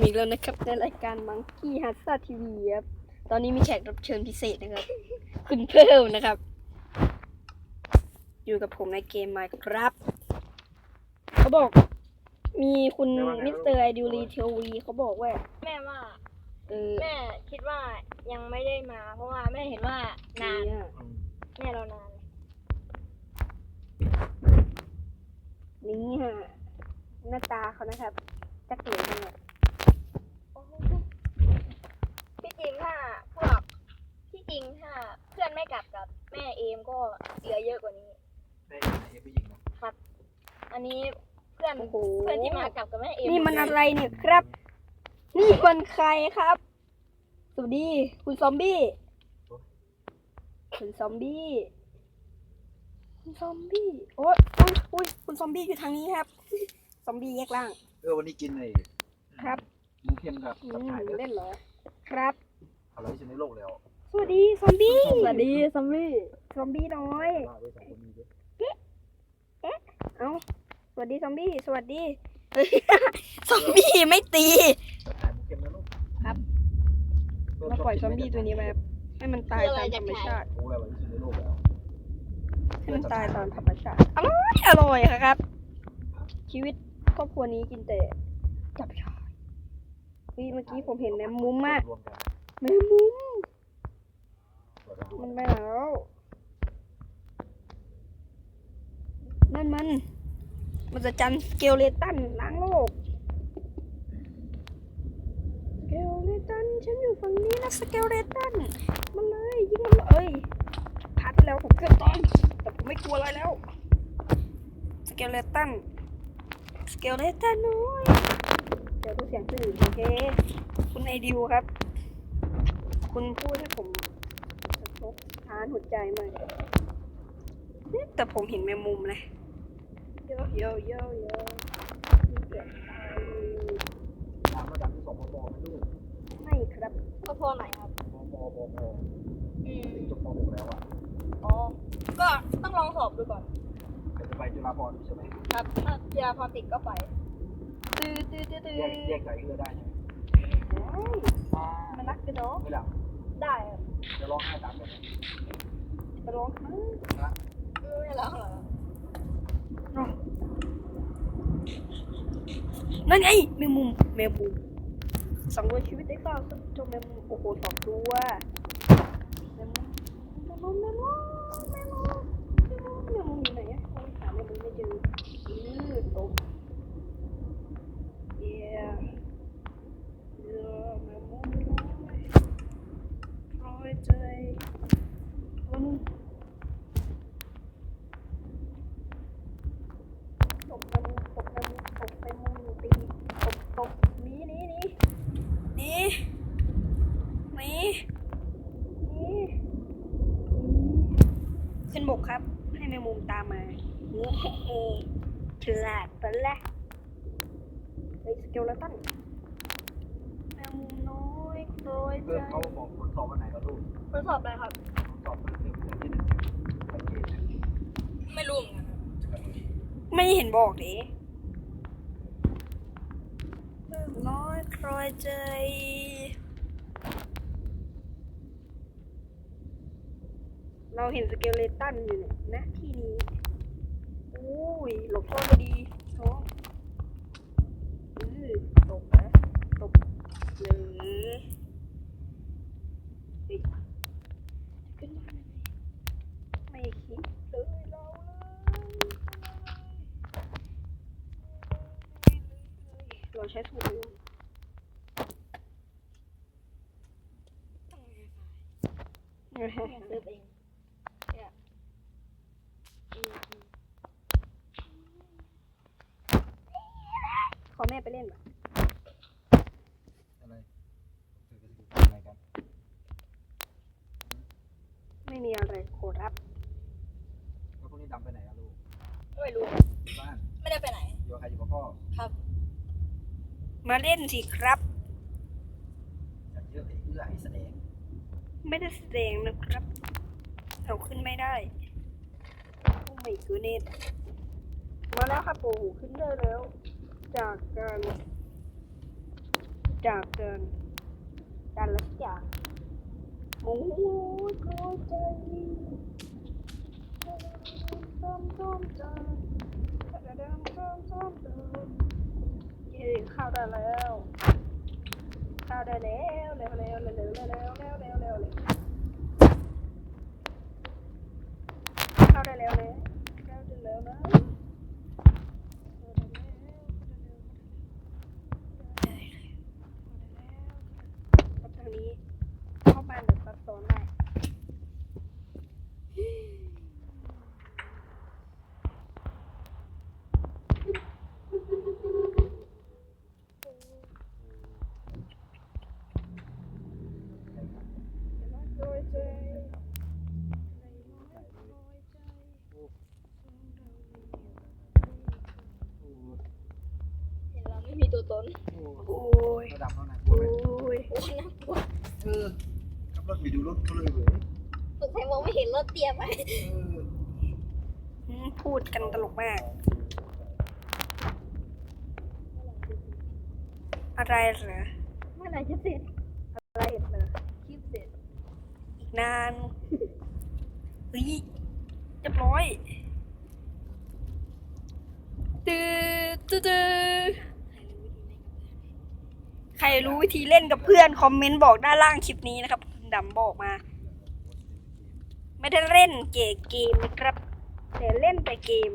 มีแล้วนะครับในรายการมังกี้ฮัสซาทีวีครับตอนนี้มีแขกรับเชิญพิเศษนะครับ คุณเพิ่มนะครับ อยู่กับผมในเกมมาครับ เขาบอก มีคุณมิสเตอร์ไอดิวรีเทวีเขาบอกว่าแม่ว่าเออแม่คิดว่ายังไม่ได้มา เพราะว่าแม่เห็นว่านานเนี่ยแม่เรานานนี่ฮะหน้าตาเขานะครับจะเกลียดมาก ที่จริงถ้าพวกที่จ ริงถ้าเพื่อนไม่กลับกับแม่เอมก็เหลือเยอะกว่านี้ได้ไหนเอฟผู้หญิงเนาะอันนี้เพื่อนโอ้โห เพื่อนที่มากลับกับแม่เอมนี่มันอะไรเนี่ยครับ นี่มันใครครับ สวัสดีคุณซอมบี้คุณซอมบี้คุณซอมบี้โอ้ยอุ๊ยอุ้ยคุณซอมบี้อยู่ทางนี้ครับ ซอมบี้แยกล่าง เออวันนี้กินไอ้ครับ หมูเค็มกับอืกับมถ่ายเลือดเล่นเหรอ ครับ อร่อยที่สุดในโลกแล้วส วัสดีซอมบี้ สวัสดีซัมมี่ซอมบี้น้อยว่าไว้สองคนนี้ด้วยเอ้า สวัสดีซอมบี้ สวัสดีเฮ้ยซอมบี้ไม่ตีถ่ายหมูเค็มนะลูกครับเพิ่มาปล่อยซชอบมกินบี้ตัวนี้มาให้มันตายตามธรรมชาติโอ้ยอร่อยที่สุดในโลกแล้วให้มันตายตามธรรมชาติ อร่อย อร่อยครับ ชีวิตครอบครัวนี้กินแต่จับชายเฮ้ยเมื่อกี้ผมเห็นแมมมุมอะรวมกันแมมมุม มันไปแล้วนั่นมัน มันจะจันสเกลเลตันล้างโลกสเกลเลตันฉันอยู่ฝั่งนี้นะสเกลเลตันมันเลยยิงมันเลยพลาดแล้วผมเกือบตายแต่ผมไม่กลัวอะไรแล้ว สเกลเลตัน สเกลเลตันน้อยเดี๋ยวตัวเสียงสื่อโอเค คุณไอดิวครับ คุณพูดให้ผมานหัวใจมากแต่ผมเห็นแมงมุมเลยโยโยโยโยตามระดับที่สองมปไม่รู้ไม่ครับก็พอไหนครับมปปปอืมจบมหกแล้วอะอ๋อ ก็ต้องลองสอบดูก่อนเดี๋ยวจะไปจุฬาภรณ์ใช่ไหมครับถ้าเจียพอติดก็ไปตื้อตื้อตื้อตื้อแยกแยกสายเรือได้ใช่ไหมมันรักกันเนาะไม่หลับ ได้ครับจะร้องไห้ตามกันไหมไปร้องมั้งไม่แล้วเหรอนั่นไงแมงมุมแมงมุมสองตัวชีวิตได้เปล่าตัวแมงมุมโอ้โหสองตัวแมงมุมแมงมุมแมงมุมแมงมุมแมงมุมแมงมุมอยู่ไหนอะโอ้ยหาแมงมุมไม่เจออือตก yeah yeah แมงมุมน้อยร้อยใจมันตกแมงมุมตกแมงมุมตกแมงมุมตีตกตกหนีหนีหนีหนีหนีหนีขึ้น บกครับ ให้แมงมุมตามมาเฮ้เฮ้ฉลาดปะละเฮ้ยสเกลแล้วตั้งแมงมุมน้อยโปรยเพื่อนใจเขาบอกคนสอบวันไหนก็รู้ทดสอบอะไรครับสอบวันที่หนึ่งที่หนึ่งสังเกตนะไม่รู้เหมือนกันครับไม่เห็นบอกดิแมงมุมน้อยโปรยใจ เราเห็นสเกลเลตันอยู่เนี่ยนะที่นี้โอ้ยหลบซ่อนก็ดีท้องอือตบนะตบเลยขึ้นมาไม่คิดเลยเราเราใช้สูตรเดิมแม่ซื้อเอง ขอแม่ไปเล่นป่ะ อะไรเธอจะทำอะไรกัน ไม่มีอะไรขอรับแล้วพวกนี้ดำไปไหนอะลูกไม่รู้บ้านไม่ได้ไปไหน อยู่กับใครอยู่กับพ่อครับ มาเล่นสิครับ อยากเยอะไอ้เอื้อไอ้แสดงไม่ได้แสดงนะครับเราขึ้นไม่ได้โอ้ไม่กูเนตมาแล้วครับโอ้โหขึ้นได้แล้ว จากการ จากเดินกันแล้วจาก โอ้ยกลัวใจต้มต้มต้มต้มต้มต้มต้มต้มเย้ข้าวได้แล้วข้าวได้แล้วเร็วเร็วเร็วเร็วเร็วเร็วเร็วเร็วเข้าวได้แล้วเนะข้าวได้แล้วนะครับทางนี้เข้าบ้านเดี๋ยวซับซ้อนได้ โดยใจเห็นเราไม่มีตัวตน โอ้โอ้ยระดับเท่าไหร่กลัวโอ้ไหมยโอ้ยน่ากลัวเออขับรถไปดูรถเขาเลยเว้ยสงสัยมองไม่เห็นรถเตรียมไปเอออืมพูดกันตลกมาก อะไรเหรอเมื่อไหร่จะเสร็จ อะไรเหรอ คลิปเสร็จ อีก นานเฮ้ยเรียบร้อยตื้อตื้อตื้อใครรู้วิธีเล่นกับเพื่อนคอมเมนต์บอกด้านล่างคลิปนี้นะครับคุณดำบอกมา ไม่ได้เล่นเกมเกมนะครับ แต่เล่นแต่เกม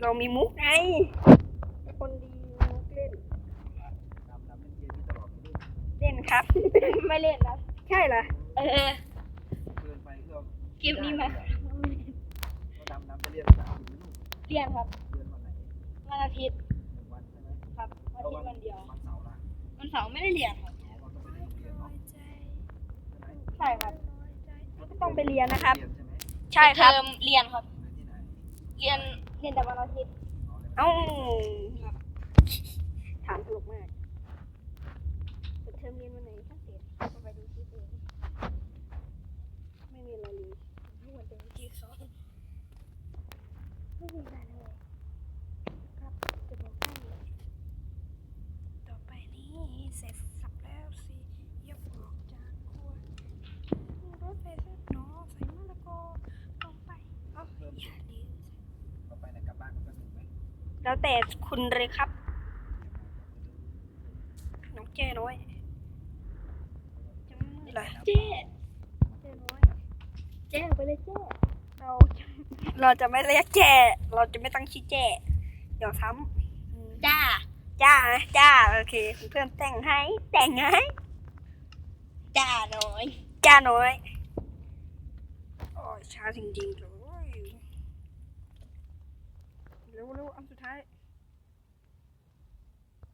เรามีมุกไงคนดีมีมุกเล่น ดำดำเล่นเกมนี้ตลอด เลยเล่นครับ ไม่เล่นนะใช่เหรอ เออเกินไปเอื้อมคลิปนี้มาว่าดำดำจะเรียนภาษาอังกฤษไหมลูกเรียนครับเรียนวันไหนวันอาทิตย์หนึ่งวันใช่ไหมครับวันอาทิตย์วันเดียววันเสาร์ล่ะวันเสาร์ไม่ได้เรียนครับเราต้องไปเรียนโรงเรียนเนาะใช่ไหมใช่ครับก็ต้องไปเรียนนะครับเรียนใช่ไหมใช่ครับเทอมเรียนครับเรียนที่ไหนเรียนเรียนแต่วันอาทิตย์อ๋อเรียนเอ้าถามตลกมากเปิดเท อมเรียนวันไหนถ้าเสร็จก็ไปดูคลิปเองไม่มีอะไรเลยทุกวันเป็นที่เขาไม่มีอะไรเลยครับจะบอกให้ต่อไปนี้เสร็จสับแล้วสิยกออกจากครัวรถไปสักหนอใส่มะละกอลงไปเอาอย่าลืมต่อไปเนี่ยกลับบ้านก็สนุกไหมแล้วแต่คุณเลยครับ น้องแจ้น้อย หรอเจ๊แจ้น้อยแจ้งไปเลยเจ๊เราจะเราจะไม่เรียกแจ้เราจะไม่ตั้งชื่อแจ้เดี๋ยวซ้ำอืมจ้า จ้านะจ้า โอเคเพื่อนแต่งให้ แต่งให้ จ้าน้อย จ้าน้อย โอ้ยช้าจริงๆเลยเร็วเร็วอันสุดท้าย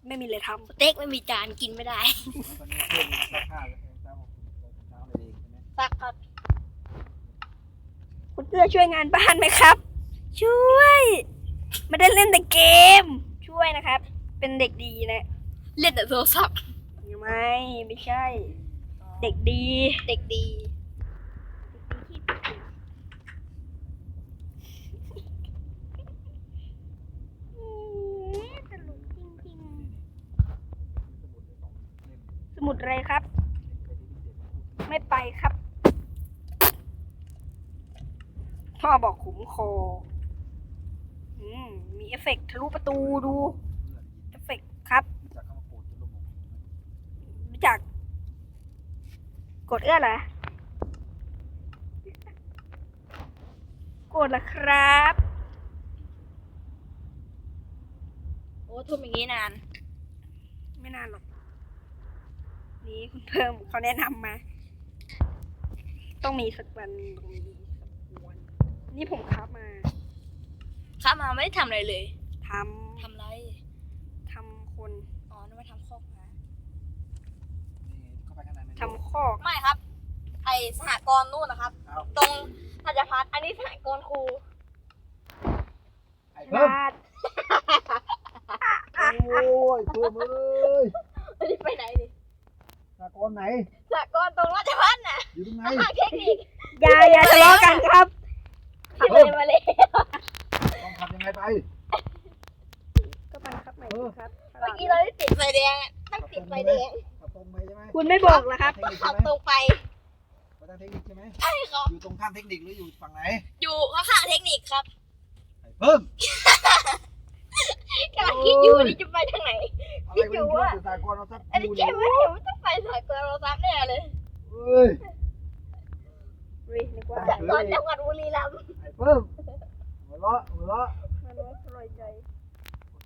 ไม่มีเลยทสเต็กไม่มีจานกินไม่ได้แล้วตอนนี้เพื่อนซักผ้าแล้วเช้าเช้า เลยเองใช่ไหมสักครับำคุณเอื้อช่วยงานบ้านไหมครับ ช่วยไม่ได้เล่นแต่เกม ช่วยนะครับ เป็นเด็กดีนะ เล่นแต่โทรศัพท์ไม่ไม่ใช่ เด็กดี เด็กดีตลกจริงสมุดเลยสองเล่มๆสมุดอะไรครับเคยที่เด็กๆไม่ไปครับ พ่อบอกขุมคออืมมีเอฟเฟกต์ทะลุประตูดูเอฟเฟกต์ครับจากกรธจนลมหมดรู้จัก กดเอื้อเหรอกดละครับ โอ้ทุ่มอย่างนี้นาน ไม่นานหรอก นี่คุณเพิ่มเขาแนะนำมา ต้องมีสักวันต้องมีสักวัน นี่ผมครับมาครับมาไม่ได้ทำอะไรเลยททำไรำทำคน อ๋อนึกว่าทำคอกมานี่ไงเข้าไปข้างในไม่รู้ทำคอก ไม่ครับ ไอสหกรณ์นู่นนะครับ เอาตรงราชพัฒอันนี้สหกรณ์ครู ไอ้เพิ่มลาดโอ้ยเพิ่มเอ้ยอันนี้ไปไหนดิสากลไหน สหกรณ์ตรงราชพัฒน่ะอยู่ตรงไหนข้างเทคนิคอย่าอย่าทะเลาะกันครับที่ เลยมาเลยต้องทำยังไงไปก็ไปเออครับเมื่อกี้เราได้ติดไฟแดงอะตั้งติดไฟแดงขับตรงไปใช่ไหมคุณไม่บอกเหรอครับเทคนิคขัใช่บไหมตรงไปไปทางเทคนิคใช่ไหมใช่ครับอยู่ตรงข้ามเทคนิคหรืออยู่ฝั่งไหน อยู่ข้างๆเทคนิคครับไอ้เพิ่มกำลังคิดอยู่นี่จะไปทางไหนอะไรไม่รู้สื่อสารก่อนเราสักอันนี้ดูใช่ไหมเดี๋ยวมันต้องไปสายกลเราซับแน่เลยเฮ้ยเฮ้ยนึกว่าตอนจังหวัดบุรีรัมย์ไอ้ เพิ่มหัวเราะหัวเราะมาน้อยอร่อยใจ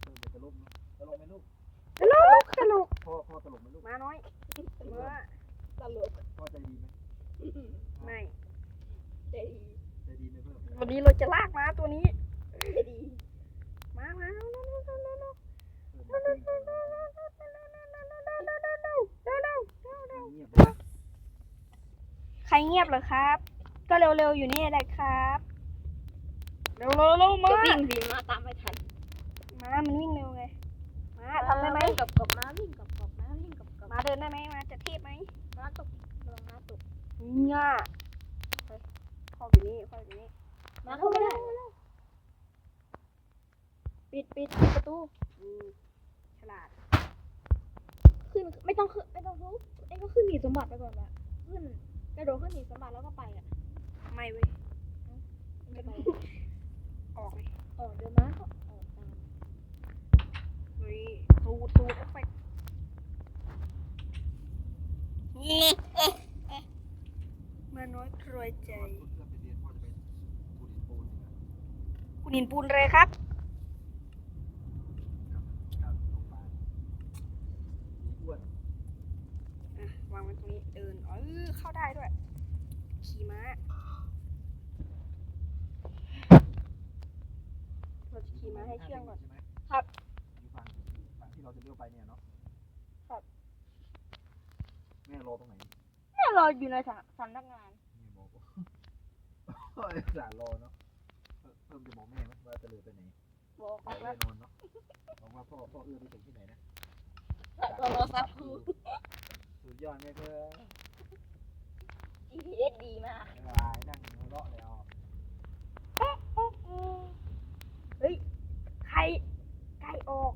เพิ่มจะตลกนะตลกไหมลูกตลกตลกพ่อพ่อตลกไหมลูกมาน้อยเมื่อตลกพ่อใจดีไหมไม่ใจดีใจดีไหมเพิ่มวันนี้เราจะลากม้าตัวนี้ใจดีมามาเร็วเร็วเร็วเร็วเร็วเพิ่มเพิ่มเพิ่มเร็วเงียบเลยใครเงียบเหรอครับ ก็เร็วๆอยู่นี่แหละครับ เร็วๆเร็วมาจะวิ่งบินมาตามไม่ทันมามันวิ่งเร็วไงมาทำได้ไหมวิ่งกับกับม้าวิ่งกับกับม้าวิ่งกับกับมาเดินได้ไหมมาจะเทพไหมม้าตกลงม้าตกง่าเฮ้ยเข้าอยู่นี่เข้าอยู่นี่ม้าเข้าไม่ได้ปิดปิดปิดประตูอืมฉลาด ขึ้นไม่ต้องขึ้นไม่ต้องทุบไอ้ก็ขึ้นหนีสมบัติไปก่อนละขึ้นกระโดดขึ้นหนีสมบัติแล้วก็ไปอะ ไม่เว้ยไม่ไป ออกเลยเออเดี๋ยวม้าก็ออกตามเฮ้ยตูดตูดเอฟเฟกต์นี่เอ๊ะเอ๊ะมาน้อยรวยใจเพื่อนไปเรียนพ่อจะไปปูดินปูนนะคุณหินปูนเลยครับกับโรงพยาบาลมีอ้วนอะวางไว้ตรงนี้เดิน เออเข้าได้ด้วย ขี่ม้าเราจะขี่ม้าให้เชื่องก่อน ใช่ไหม ครับ อยู่ฝั่งฝั่งที่เราจะเลี้ยวไปเนี่ยเนาะ ครับ แม่รอตรงไหน เนี่ยเรา อยู่ในสำนักงานแม่บอกว่าไอ้สารรอเนาะเพิ่มเพิ่มจะบอกแม่ไหมว่าจะเลือไปไหนบอกไปว่าแน่นอนเนาะบอกว่าพ่อพ่อเอื้อไปส่งที่ไหนนะเราเราซับคือสุดยอดแม่เพื่อ GPS ดีมากวายนั่งหัวเราะเลยอะ เฮ้ยไข่ไก่ออก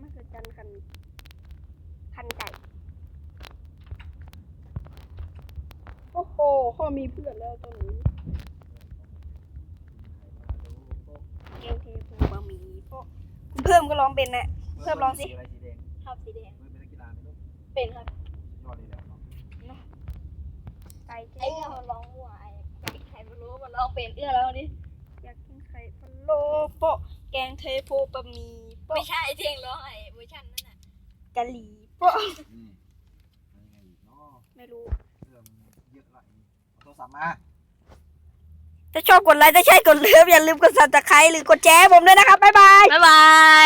มหัศจรรย์คัน คันไก่ โอ้โหเขามีเพื่อนแล้วตัวนี้เกลเทปูบะหมี่โป๊ะคุณเพิ่มก็ร้องเป็นนะเพิ่มลองสิอะไรสีแดงครับสีแดงเพิ่มเป็นนักกีฬาไหมลูกเป็นครับสุดยอดเลยแหละเนาะไก่ไอ้เจ๊เนี่ยมันร้องวัวไอ้ไก่ใครไม่รู้มันร้องเป็นเอื้อแล้วนี่อยากกินไข่พะโล้โป๊ะแกงเทปูบะหมี่โป๊ะไม่ใช่เพลงร้องไอ้เวอร์ชันนั่นน่ะกะหรี่โป๊ะนี่อะไรไงอีกเนาะไม่รู้ โทรศัพท์มา ถ้าชอบกดไลค์ถ้าใช่กดเลิฟอย่าลืมกดซับสไครต์หรือกดแชร์ให้ผมด้วยนะครับ บ๊ายบาย บ๊ายบาย